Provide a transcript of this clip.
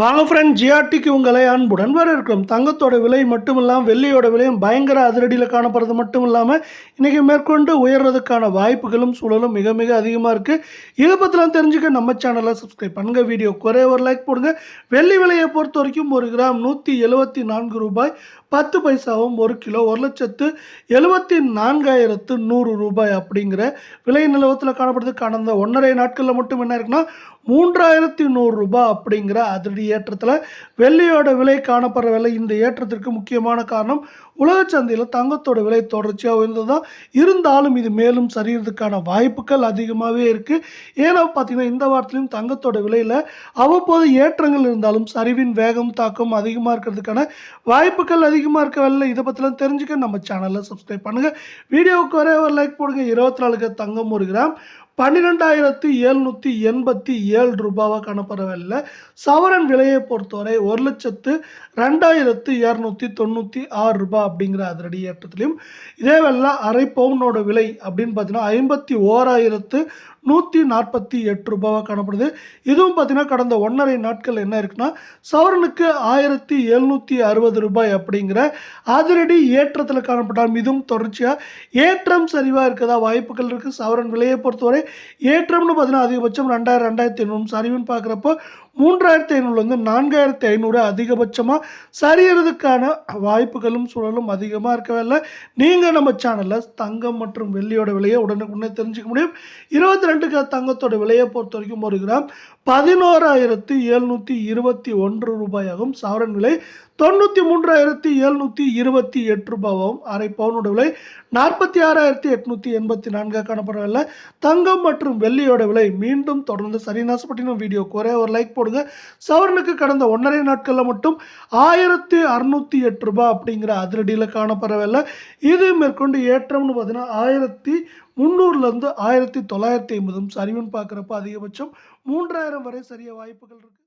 வாங்க ஃப்ரெண்ட் ஜிஆர்டிக்கு உங்களை அன்புடன் வரவேற்கிறோம். தங்கத்தோட விலை மட்டும் இல்லாமல் வெள்ளியோட விலையும் பயங்கர அதிரடியில் காணப்படுறது மட்டும் இல்லாமல் இன்றைக்கி மேற்கொண்டு உயர்றதுக்கான வாய்ப்புகளும் சூழலும் மிக மிக அதிகமாக இருக்குது இதை பற்றிலாம் தெரிஞ்சுக்க நம்ம சேனலை சப்ஸ்கிரைப் பண்ணுங்க. வீடியோ குறைய ஒரு லைக் போடுங்க. வெள்ளி விலையை பொறுத்த வரைக்கும் ஒரு கிராம் நூற்றி எழுபத்தி நான்கு ரூபாய் பத்து பைசாவும் ஒரு கிலோ ஒரு லட்சத்து எழுபத்தி நான்காயிரத்து நூறு ரூபாய் அப்படிங்கிற விலை நிலவரத்தில் காணப்படுது. கடந்த ஒன்றரை நாட்களில் மட்டும் என்ன இருக்குன்னா மூன்றாயிரத்தி நூறு ரூபாய் அப்படிங்கிற அதிரடி ஏற்றத்தில் வெள்ளியோட விலை காணப்படுற விலை இந்த ஏற்றத்திற்கு முக்கியமான காரணம் உலக சந்தையில் தங்கத்தோட விலை தொடர்ச்சியாக உயர்ந்தது தான் இருந்தாலும் இது மேலும் சரியறதுக்கான வாய்ப்புகள் அதிகமாகவே இருக்குது ஏன்னா பார்த்தீங்கன்னா இந்த வாரத்திலையும் தங்கத்தோட விலையில் அவ்வப்போது ஏற்றங்கள் இருந்தாலும் சரிவின் வேகம் தாக்கம் அதிகமாக இருக்கிறதுக்கான வாய்ப்புகள் அதிகமாக இருக்கவில்லை. இதை பற்றிலாம் தெரிஞ்சுக்க நம்ம சேனலில் சப்ஸ்கிரைப் பண்ணுங்கள் வீடியோவுக்கு ஒரே ஒரு லைக் போடுங்க. இருபத்தி நாலுக்கு தங்கம் ஒரு கிராம். பன்னிரெண்டாயிரத்தி எழுநூற்றி எண்பத்தி ஏழு ரூபாவாக காணப்படவில்லை சவரன் விலையை பொறுத்தவரை ஒரு லட்சத்து ரெண்டாயிரத்து இரநூத்தி தொண்ணூற்றி ஆறு ரூபாய் அப்படிங்கிற அதிரடி ஏற்றத்திலையும் இதே வேலை அரை பவுனோட விலை அப்படின்னு பார்த்தீங்கன்னா ஐம்பத்தி ஓராயிரத்து நூற்றி நாற்பத்தி எட்டு ரூபாவாக காணப்படுது. இதுவும் பார்த்திங்கன்னா கடந்த ஒன்றரை நாட்கள் என்ன இருக்குன்னா சவரனுக்கு ஆயிரத்தி எழுநூற்றி அறுபது ரூபாய் அப்படிங்கிற அதிரடி ஏற்றத்தில் காணப்பட்டாலும் இதுவும் தொடர்ச்சியாக ஏற்றம் சரிவாக இருக்கதா வாய்ப்புகள் இருக்குது சவரன் விலையை பொறுத்தவரை ஏற்றம்னு பார்த்தீங்கன்னா அதிகபட்சம் ரெண்டாயிரம் ரெண்டாயிரத்தி ஐநூறு சரிவுன்னு பார்க்குறப்போ மூன்றாயிரத்தி ஐநூறுலேருந்து நான்காயிரத்தி ஐநூறு அதிகபட்சமாக சரியறதுக்கான வாய்ப்புகளும் சூழலும் அதிகமாக இருக்கவே இல்லை. நீங்கள் நம்ம சேனலில் தங்கம் மற்றும் வெள்ளியோட விலையை உடனுக்குடனே தெரிஞ்சுக்க முடியும். இருபத்தி ரெண்டுக்கு தங்கத்தோட விலையை பொறுத்த வரைக்கும் ஒரு கிராம் பதினோராயிரத்து எழுநூற்றி இருபத்தி ஒன்று ரூபாயாகும் சவரன் விலை தொண்ணூற்றி மூன்றாயிரத்தி எழுநூற்றி இருபத்தி எட்டு ரூபாவும் அரை பவுனோட விலை நாற்பத்தி ஆறாயிரத்தி எட்நூற்றி எண்பத்தி நான்காக காணப்படவில்லை தங்கம் மற்றும் வெள்ளியோட விலை மீண்டும் தொடர்ந்து சரிநாசப்பட்டினம் வீடியோ குறைய ஒரு லைக் போடுங்க. சவரனுக்கு கடந்த ஒன்றரை நாட்களில் மட்டும் ஆயிரத்தி அறுநூற்றி எட்டு ரூபாய் அப்படிங்கிற அதிரடியில் காணப்படவில்லை. இது மேற்கொண்டு ஏற்றம்னு பார்த்தீங்கன்னா ஆயிரத்தி முந்நூறுலேருந்து ஆயிரத்தி தொள்ளாயிரத்தி ஐம்பதும் சரிவுன்னு பார்க்குறப்ப அதிகபட்சம் மூன்றாயிரம் வரை சரிய வாய்ப்புகள் இருக்குது